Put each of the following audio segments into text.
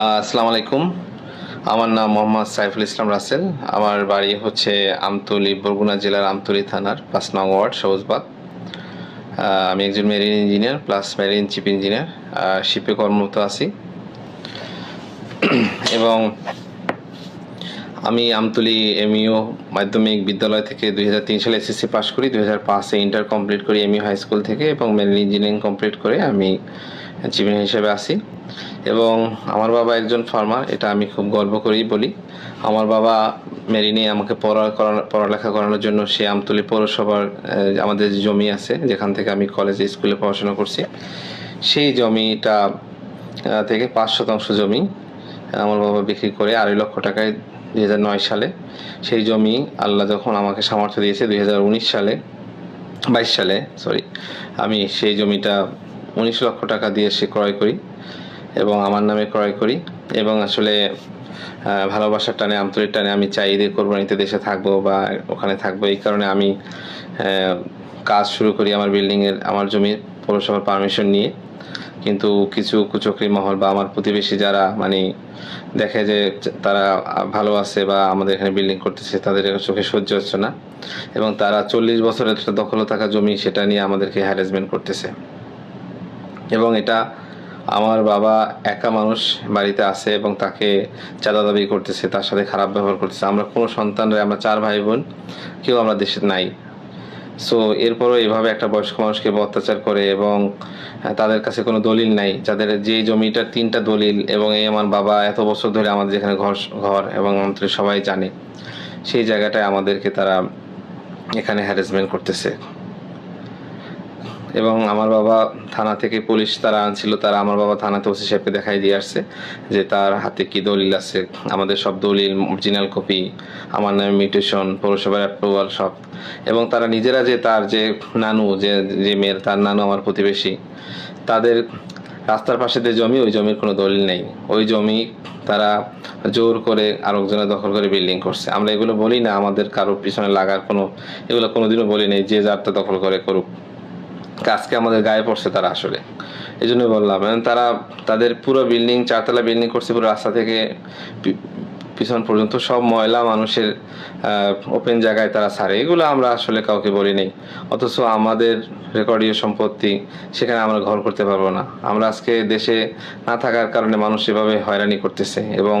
আসসালামু আলাইকুম। আমার নাম মোহাম্মদ সাইফুল ইসলাম রাসেল। আমার বাড়ি হচ্ছে আমতলি, বরগুনা জেলার আমতলি থানার পাঁচ নং ওয়ার্ড, সবুজবাগ। আমি একজন marine engineer plus marine chief engineer শিপে কর্মরত আছি। এবং আমি আমতলি এমইও মাধ্যমিক বিদ্যালয় থেকে দুই হাজার তিন সালে এসএসসি পাস করি। দুই হাজার পাঁচে ইন্টার কমপ্লিট করি এমইও হাই স্কুল থেকে এবং মেরিন ইঞ্জিনিয়ারিং কমপ্লিট করে আমি চিফ হিসেবে আসি এবং আমার বাবা একজন ফার্মার এটা আমি খুব গর্ব করেই বলি। আমার বাবা মেরিনে আমাকে পড়া পড়ালেখা করানোর জন্য সে আমতলী পৌরসভার আমাদের জমি আছে, যেখান থেকে আমি কলেজে স্কুলে পড়াশোনা করছি, সেই জমিটা থেকে পাঁচ শতাংশ জমি আমার বাবা বিক্রি করে আড়াই লক্ষ টাকায় দুই হাজার নয় সালে। সেই জমি আল্লাহ যখন আমাকে সামর্থ্য দিয়েছে দুই হাজার উনিশ সালে, বাইশ সালে সরি আমি সেই জমিটা উনিশ লক্ষ টাকা দিয়ে সে ক্রয় করি এবং আমার নামে ক্রয় করি এবং আসলে ভালোবাসার টানে, আন্তরিক টানে আমি চাই, ঈদের কোরবানিতে দেশে থাকব বা ওখানে থাকব। এই কারণে আমি কাজ শুরু করি আমার বিল্ডিংয়ের আমার জমির পৌরসভার পারমিশন নিয়ে। কিন্তু কিছু কুচকরি মহল বা আমার প্রতিবেশী যারা মানে দেখে যে তারা ভালো আছে বা আমাদের এখানে বিল্ডিং করতেছে, তাদের চোখে সহ্য হচ্ছে না। এবং তারা চল্লিশ বছরের দখল থাকা জমি, সেটা নিয়ে আমাদেরকে হ্যারাসমেন্ট করতেছে। এবং এটা আমার বাবা একা মানুষ বাড়িতে আছে এবং তাকে চাঁদা দাবি করতেছে, তার সাথে খারাপ ব্যবহার করতেছে। আমরা কোনো সন্তানরা আমরা চার ভাই বোন, কেউ আমরা দেশে নাই। সো এরপরও এভাবে একটা বয়স্ক মানুষকে অত্যাচার করে এবং তাদের কাছে কোনো দলিল নাই। যাদের যে জমিটার তিনটা দলিল এবং এই আমার বাবা এত বছর ধরে আমাদের যেখানে ঘর ঘর এবং আমাদের সবাই জানে, সেই জায়গাটায় আমাদেরকে তারা এখানে হ্যারাসমেন্ট করতেছে। এবং আমার বাবা থানা থেকে পুলিশ তারা আনছিল, তারা আমার বাবা থানাতে ওসি সাহেবকে দেখাই দিয়ে আসছে যে তার হাতে কি দলিল আছে, আমাদের সব দলিল অরিজিনাল কপি আমার নামে মিউটেশন পৌরসভার অ্যাপ্রুভাল সব। এবং তারা নিজেরা যে তার যে নানু, যে যে মেয়ের, তার নানু আমার প্রতিবেশী, তাদের রাস্তার পাশে যে জমি, ওই জমির কোনো দলিল নেই। ওই জমি তারা জোর করে আরেকজনে দখল করে বিল্ডিং করছে। আমরা এগুলো বলি না, আমাদের কারোর পিছনে লাগার কোনো, এগুলো কোনোদিনও বলি নেই, যে যারটা দখল করে করুক। আজকে আমাদের গায়ে পড়ছে তারা আসলে। এই বললাম এবং তারা তাদের পুরো বিল্ডিং চারতলা বিল্ডিং করছে পুরো রাস্তা থেকে পিছন পর্যন্ত সব ময়লা মানুষের ওপেন জায়গায় তারা ছাড়ে এগুলো আমরা আসলে কাউকে বলি নেই। অথচ আমাদের রেকর্ডীয় সম্পত্তি সেখানে আমরা ঘর করতে পারব না। আমরা আজকে দেশে না থাকার কারণে মানুষ এভাবে হয়রানি করতেছে এবং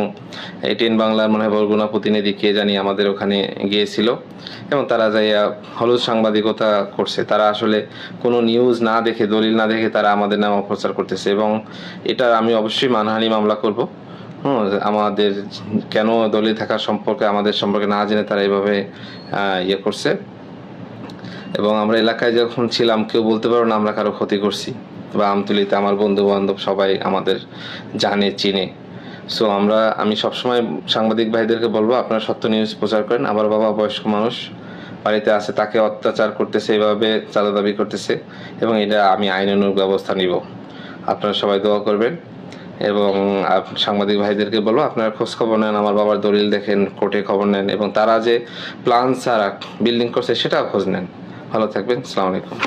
এটিএন বাংলার মনে হয় বরগুনা প্রতিনিধি কে জানি আমাদের ওখানে গিয়েছিল এবং তারা যাইয়া হলুদ সাংবাদিকতা করছে। তারা আসলে কোনো নিউজ না দেখে, দলিল না দেখে তারা আমাদের নাম অপপ্রচার করতেছে এবং এটা আমি অবশ্যই মানহানি মামলা করব। আমাদের কেন দলিল থাকার সম্পর্কে, আমাদের সম্পর্কে না জেনে তারা এইভাবে ইয়ে করছে। এবং আমরা এলাকায় যখন ছিলাম, কেউ বলতে পারো না আমরা কারও ক্ষতি করছি। বা আমতুলিতে আমার বন্ধু বান্ধব সবাই আমাদের জানে, চিনে। সো আমরা, আমি সবসময় সাংবাদিক ভাইদেরকে বলব, আপনারা সত্য নিউজ প্রচার করেন। আমার বাবা বয়স্ক মানুষ, বাড়িতে আছে, তাকে অত্যাচার করতেছে এভাবে চাঁদা দাবি করতেছে। এবং এটা আমি আইনানুগ ব্যবস্থা নিব। আপনারা সবাই দোয়া করবেন। এবং সাংবাদিক ভাইদেরকে বলব আপনারা খোঁজ খবর নেন, আমার বাবার দলিল দেখেন, কোর্টে খবর নেন এবং তারা যে প্ল্যান ছাড়া বিল্ডিং করছে সেটাও খোঁজ নেন। ভালো থাকবেন আলাইকুম।